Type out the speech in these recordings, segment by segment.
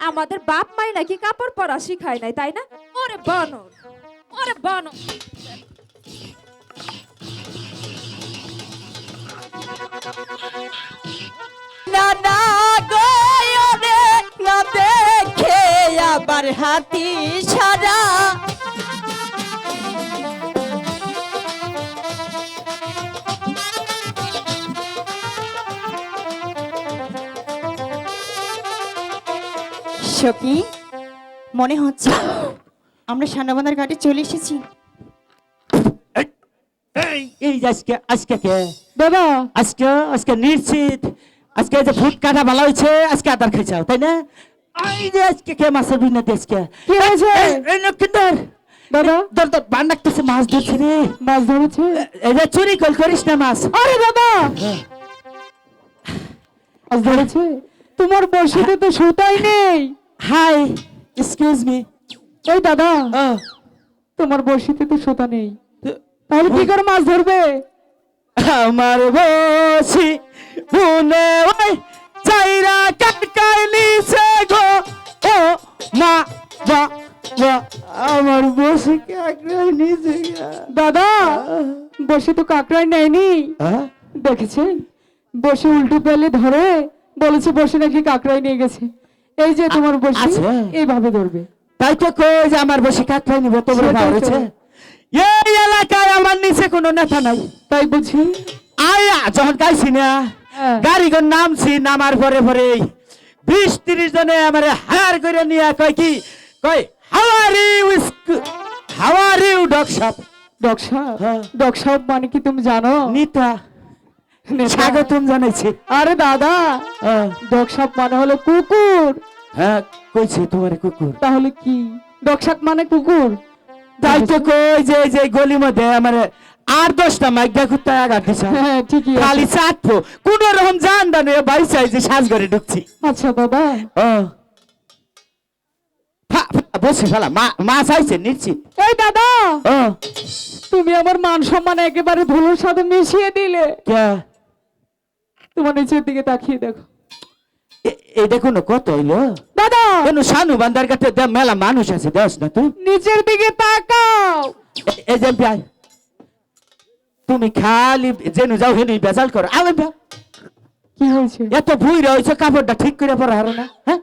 আমাদের বাপ মাই নাকি কাপড় পরা শিখায় নাই, তাই না? ওরে বানর ওরে বানর। গো গয়রে না দেখে আবার হাতি সারা। সখী মনে হচ্ছে আমরা সান্নাবান্ধার ঘাটে চলে এসেছি। এই, এই এই যে আজকে আজকে কে? বাবা। আজকে আজকে নিশ্চিত আজকে যে ফুট কাটা ভালো হয়েছে আজকে আদার খাইছাও তাই না? এই যে আজকে কে মাছের বিনা আজকে? কি হয়েছে? এই, লক্ষিন্দর দাদা ধর ধর বান ডাকতেছে মাছ ধরছে রে। মাছ ধরেছে? এই যে চুরি কল করিস না মাছ। আরে বাবা! মাছ ধরেছে? তোমার বসিতে তো সুতাই নেই। হাই এক্সকিউজ মি এই দাদা তোমার বসিতে তো সুতা নেই। তাহলে কি করে মাছ ধরবে? আমার বসি মনে ওই চাইরা কাটকাই নিছে গো ও মা বা বা আমার বসি কাটকাই নিছে দাদা বসে তো কাকড়াই নেয়নি? দেখেছেন? বসে উল্টো পেলে ধরে বলেছে বসে নাকি কাকড়াই নিয়ে গেছে। এই যে তোমার বসে আছে? এইভাবে ধরবে তাই তো কই যে আমার বসি কাটকাই নিব তো। ভাবছে এই এলাকায় আমার নিচে কোনো নেতা নাই তাই বুঝি আয়া যখন গাইছি না হ্যাঁ। গাড়ি করে নামছি নামার পরে পরে বিশ তিরিশ জনে আমার হায়ার করে নিয়ে কয় কি কয় হাওয়ার how are you dog shop dog সাহেব হ্যাঁ। ডগ মানে কি তুমি জানো নেতা? স্বাগতম জানাইছি। আরে দাদা হ্যাঁ, ডগ মানে হলো কুকুর। হ্যাঁ কইছে তোমার কুকুর। তাহলে কি? সাহেব মানে কুকুর? তাই তো কই যে যে গলি মধ্যে আমার আর দশটা মাইকা কুত্তা আঘাত দিছে। হ্যাঁ ঠিকই আছে। খালি চাটবো কোন রকম জান দানে বাড়ি চাই যে সাজ করে ঢুকছি। আচ্ছা বাবা। বসে ফেলা মা মা চাইছে নিশ্চিত এই দাদা! তুমি আমার মান সম্মান একেবারে ধুলোর সাথে মিশিয়ে দিলে। কে? তোমার নিচের দিকে তাকিয়ে দেখো। এই দেখুন কত হইল? দাদা! কেন সানু বান্দার কাছে দে- মেলা মানুষ আছে দেখ না তুই। নিচের দিকে তাকাও! এই যে ভাই তুমি খালি যেন যাও হেন বেজাল করো। আলে কি হয়েছে? এত ভুই রয়েছে কাপড়টা ঠিক করে পরা হারো না হ্যাঁ?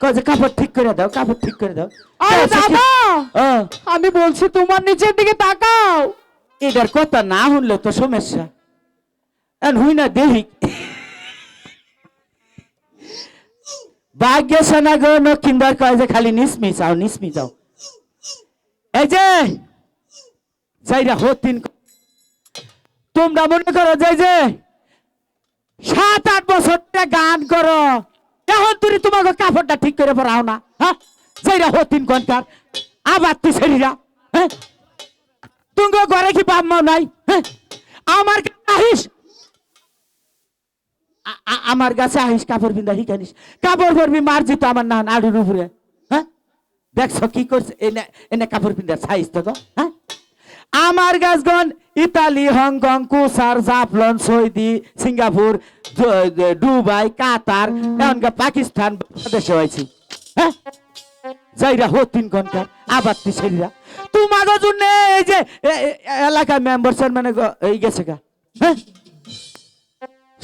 কয় যে কাপড় ঠিক করে দাও কাপড় ঠিক করে দাও। আরে দাদা! আমি বলছি তোমার নিচের দিকে তাকাও! এটার কথা না শুনলে তো সমস্যা। হুই না দেহি ভাগ্য গো নক্ষিন্দর কয় যে খালি নিসমি যাও নিসমি যাও এই যে, যাইরা হতিন তোমরা মনে করো যে যে সাত আট বছর গান করো, এখন তুমি তোমাকে কাপড়টা ঠিক করে পড়াও না হ্যাঁ? যাইরা হতিন কনকার, আবার তুই ছেড়িরা হ্যাঁ? তুঙ্গ ঘরে কি বাপ মাও নাই হ্যাঁ? আমার আহিস আমার কাছে আহিস, কাপড় বিন্দা শিখানিস কাপড় পরবি, মার জিতো আমার না আড়ুর উপরে। হ্যাঁ? দেখছ কি করছে? এনে এনে কাপড় পিন্দার সাইজ তো হ্যাঁ? আমার গাছগণ, Italy, Hong Kong, কুসার, Jaflong, Saudi, Singapore Dubai, Qatar, এমনকি পাকিস্তান বাংলাদেশে হয়েছি হ্যাঁ? যাইরা হতিন ঘণ্টা আবার তিসেরিরা তোমাকে জন্য এই যে, এ- এ- এলাকার মেম্বার চেয়ারম্যান এই গেছে গা। হ্যাঁ?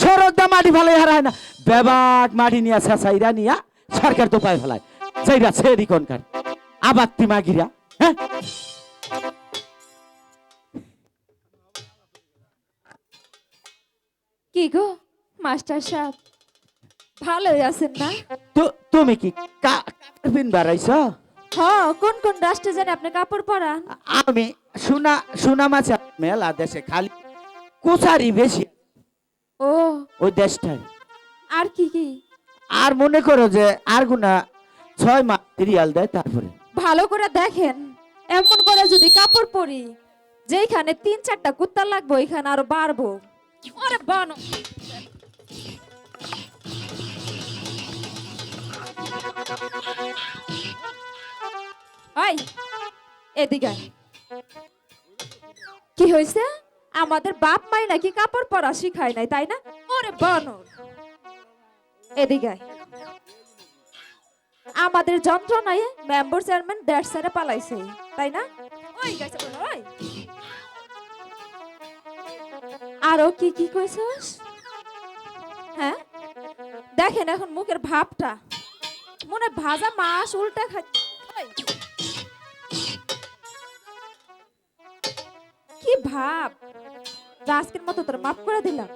সড়ক দা মাটি ভালো হারায় না। বেবাক মাটি নিয়ে সরকার তো পায় ফেলায়। কনকার আবার তিমাগিরা হ্যাঁ? কি গো মাস্টার সাহেব? ভালোই আছেন না? তো তুমি কি কাপিন বাড়াইছ? হ্যাঁ কোন কোন রাষ্ট্রে জানে আপনি কাপড় পরান? আমি সোনা সোনা মাছ মেলা দেশে খালি কুচারি বেশি। ওই দেশটায়। আর কি কি? আর মনে করো যে আর গুনা ছয় মাস রিয়াল দেয় তারপরে। ভালো করে দেখেন। এমন করে যদি কাপড় পরি যেখানে তিন চারটা কুত্তা লাগবে ওইখানে আরও বাড়বো। আরে বানো। এই এদিকে কি হয়েছে? আমাদের বাপ মাই নাকি কাপড় পরা শিখায় নাই, তাই না? ওরে বানর। এদিকে আমাদের যন্ত্রণায় মেম্বার চেয়ারম্যান দেড় সারে পালাইছে, তাই না? ওই গেছে ওই। আরও কি কি কইছস? হ্যাঁ? দেখেন এখন মুখের ভাবটা। মনে ভাজা মাছ উল্টা খাই কি ভাব? আজকের মতো তোর মাফ করে দিলাম।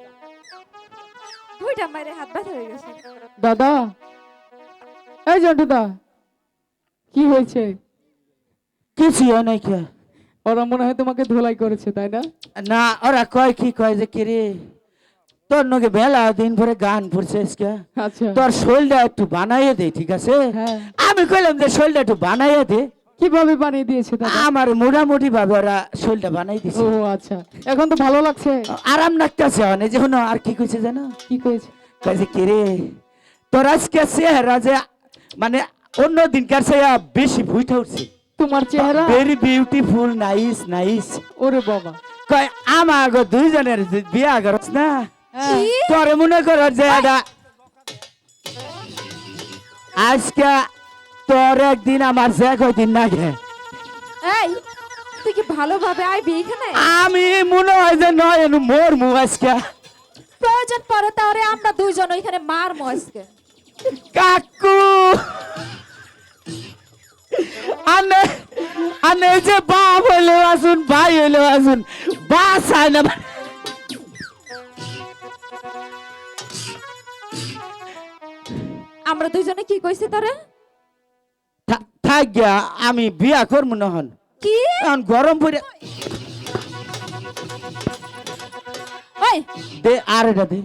দুইটা মাইরে হাত ব্যথা হয়ে গেছে। দাদা এই জন্টুদা কি হয়েছে? কিছু হয় নাই কে? ওরা মনে হয় তোমাকে ধোলাই করেছে তাই না? না ওরা কয় কি কয় যে কি রে তোর নগে বেলা দিন ভরে গান পড়ছিস কে আচ্ছা। তোর শরীরটা একটু বানাইয়ে দে ঠিক আছে? হ্যাঁ। আমি কইলাম যে শরীরটা একটু বানাইয়ে দে। কীভাবে বানিয়ে দিয়েছে দাদা? আমার মোটামুটি ভাবে ওরা শরীরটা বানাই দিছে ও আচ্ছা। এখন তো ভালো লাগছে। আরাম লাগতেছে অনেক যে হনো আর কি কইছে জানো? কি করেছে কইছে কি রে তোর আজকে চেহারা যে মানে অন্য দিনকার চেয়ে বেশি ভুইটা উঠছে। তোমার চেহারা? ভেরি বিউটিফুল নাইস নাইস ওরে বাবা। কয় আমার দুইজনের বিয়া করছ না হ্যাঁ। মনে কর যে আজকে তোর একদিন আমার যে কয়দিন না গে এই তুই কি ভালোভাবে আইবি এখানে? আমি মনে হয় যে নয় মোর মু আজকে। প্রয়োজন পড়ে তাহলে আমরা দুইজন ওইখানে মার আজকে। কাকু! আনে আনে যে বাপ হইলে আসুন ভাই হইলে আসুন বাসায় না আমরা দুইজনে কি কইছি তোরে? গিয়া আমি বিয়া করব নহন। কি? এখন গরম পড়ে ওই। দে আর এটা দে।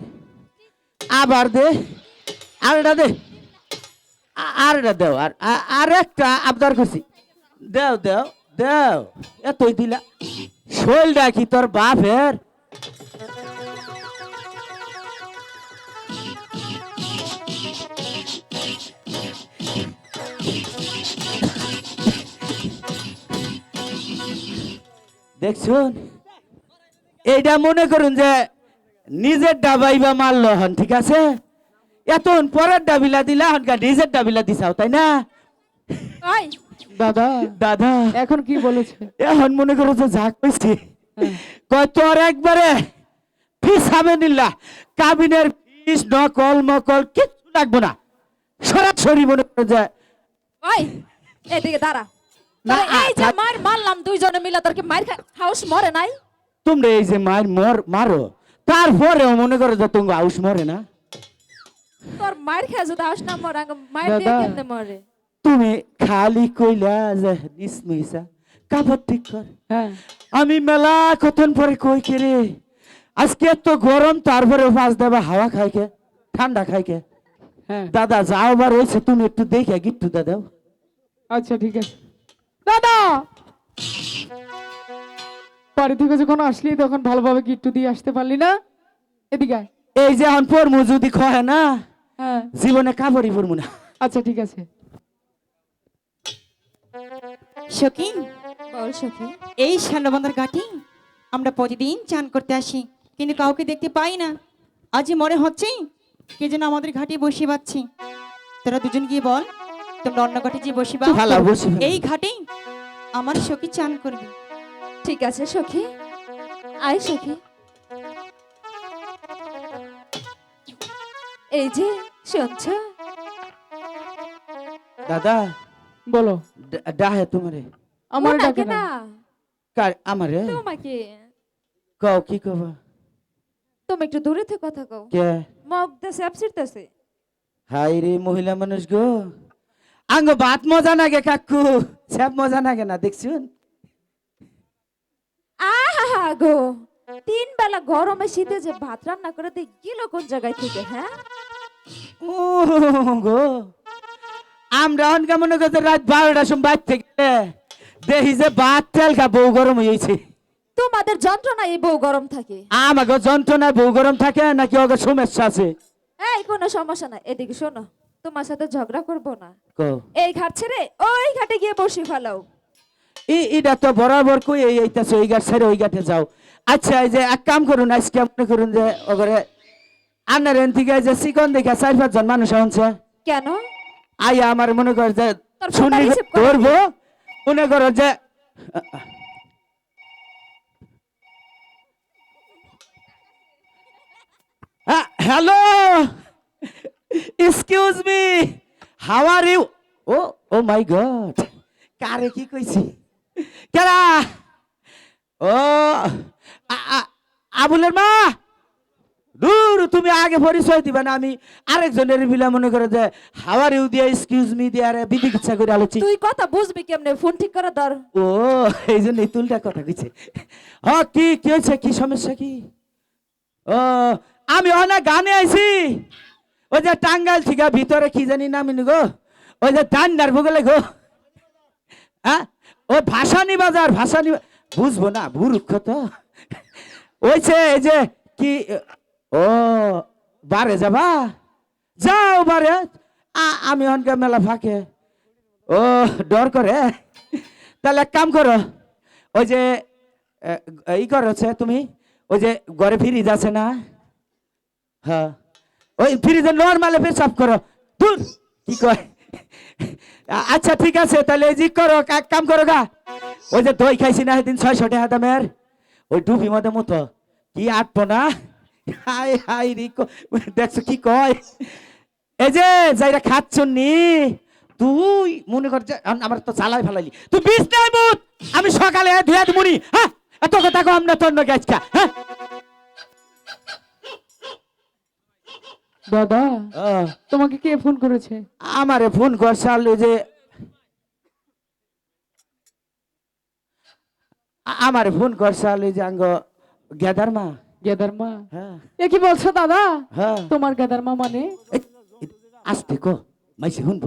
আবার দে আর এটা দে। আর এটা দেও আর আর একটা আবদার করছি। দেও দেও দেও এতই দিলা। শৈলটা কি তোর বাপের? দেখছুন? এইটা মনে করুন যে নিজের ডাবাই বা মারলো হন ঠিক আছে? এতন পরের ডাবিলা দিলা হন নিজের ডাবিলা দিছাও তাই না? দাদা দাদা। এখন কি বলেছে? এখন মনে করো যে যা কইছি। কয় তোর একবারে ফিস হবে নিল্লা কাবিনের ফিস নকল মকল কিচ্ছু লাগবো না। সরাসরি মনে করো যে এদিকে দাঁড়া। না, এই যে মার মারলাম দুইজনে মিলে তোর কি মার হাউস মরে নাই? তোমরা এই যে মার মর মারো তারপরেও মনে করো যে তুমি মরে না। তোর মার খেয়ে যদি হাউস না মরে আগে মার দিয়ে কেমনে মরে? তুমি খালি কইলা যে নিসমইসা কাপড় ঠিক কর। হ্যাঁ। আমি মেলা কতন পরে কই কে রে? আজকে তো গরম তারপরে পাঁচ দেবা হাওয়া খাইকে ঠান্ডা খাইকে হ্যাঁ। দাদা যাও বার হয়েছে তুমি একটু দেখে গিট্টু দাদাও আচ্ছা ঠিক আছে। দাদা! বাড়ি থেকে যখন আসলি তখন ভালোভাবে গিট্টু দিয়ে আসতে পারলি না? এদিকে এই যে এখন পরমু যদি খহে না হ্যাঁ। জীবনে কাপড়ই পরমু না। আচ্ছা ঠিক আছে। সকিন বল সখী। এই সান্নবন্ধার ঘাটি আমরা প্রতিদিন চান করতে আসি কিন্তু কাউকে দেখতে পাই না। আজ মনে হচ্ছে কে যেন আমাদের ঘাটে বসে পাচ্ছি তোরা দুজন গিয়ে বল। তোমরা অন্য ঘাটে যে বসিবা। এই ঘাটে আমার সখী চান করবে। ঠিক আছে সখী। আয় সখী। এই যে শুনছ? দাদা বলো। ডাহে তোমারে। আমার ডাকে না। কার আমারে? তোমাকে। কও কি কবা? তুমি একটু দূরে থেকে কথা কও। কে? মগ দেশে আপসিরতেছে হাই রে মহিলা মানুষ গো। আঙ্গ ভাত মজা নাগে কাকু সব মজা নাগে না দেখছুন? আহা গো তিন বেলা গরমে শীতে যে ভাত রান্না করে দিয়ে গেল কোন জায়গায় থেকে হ্যাঁ? ও গো আমরা অনকা মনে করতে রাত বারোটার সময় বাইর থেকে দেখি যে ভাত তেল খা বউ গরম হয়েছে তোমাদের যন্ত্রণা এই বউ গরম থাকে। আমাকে যন্ত্রণায় বউ গরম থাকে নাকি ওকে সমস্যা আছে? এই কোনো সমস্যা নাই এদিকে শোনো। তোমার সাথে ঝগড়া করব না। এই ঘাট ছেড়ে ওই ঘাটে গিয়ে বসে ফেলাও ই এটা তো বরাবর কই এই এইতাছে ওই ঘাট ছেড়ে ওই ঘাটে যাও। আচ্ছা এই যে এক কাম করুন আজকে মনে করুন যে ওগরে আন্নার এন থেকে যে চিকন দেখে চার পাঁচজন মানুষ কেন? আই আমার মনে কর যে শুনি করব মনে করো যে hello! Excuse me how are you oh oh my god কারে কি কইছি কেরা ও আবুলের মা দূর তুমি আগে পরিচয় দিবা না আমি আরেকজনের বিলা মনে করে যে হাওয়ার ইউ দিয়া এক্সকিউজ মি দিয়া আরে বিধি ইচ্ছা করে আলোচি তুই কথা বুঝবি কেমনে ফোন ঠিক করে ধর ও এই জন্য তুলটা কথা কইছে। হ কি কি হয়েছে? কি সমস্যা কি? ও আমি অনেক গানে আইছি। ওই যে টাঙ্গাল ঠিকা ভিতরে কি জানি নামি গো? ওই যে ডান্ডার ভুগলে গো। হ্যাঁ? ও ভাসানি বাজার, ভাসানি বা- বুঝব না বুরুক্ষ তো। ওইছে এই যে কি, ও, বারে যাবা? যাও বারে। আমি অনকে মেলা ফাঁকে। ও, ডর করে। তাহলে এক কাম করো, ওই যে ই করছে তুমি, ওই যে ঘরে ফ্রিজ আছে না? হ্যাঁ। ওই ফ্রিজে নর্মালে পেশাব করো। দূর কি কয়? আচ্ছা ঠিক আছে, তাহলে এই করো কাম করো গা। ওই যে দই খাইছি না, সেদিন ছয় ছয়শো টাকা দামের। ওই ডুবি মধ্যে মতো। কি আটবো না? হাই হাই রি দেখছ কি কয়? এই যে, যাইরা খাচ্ছন নি, তুই মনে কর আমার তো চালাই ফেলাইলি। তুই বিষ নাই আমি সকালে ধুয়া দিমুনি হ্যাঁ? এত কথা কম না তোর আজকা হ্যাঁ? দাদা তোমাকে কে ফোন করেছে? আমারে ফোন করছে আলু যে আমারে ফোন করছে আলু যে আঙ্গ গেদার মা গেদার মা হ্যাঁ। এ কি বলছো দাদা? হ্যাঁ। তোমার গেদার মা মানে আসতে কো মাইসে শুনব।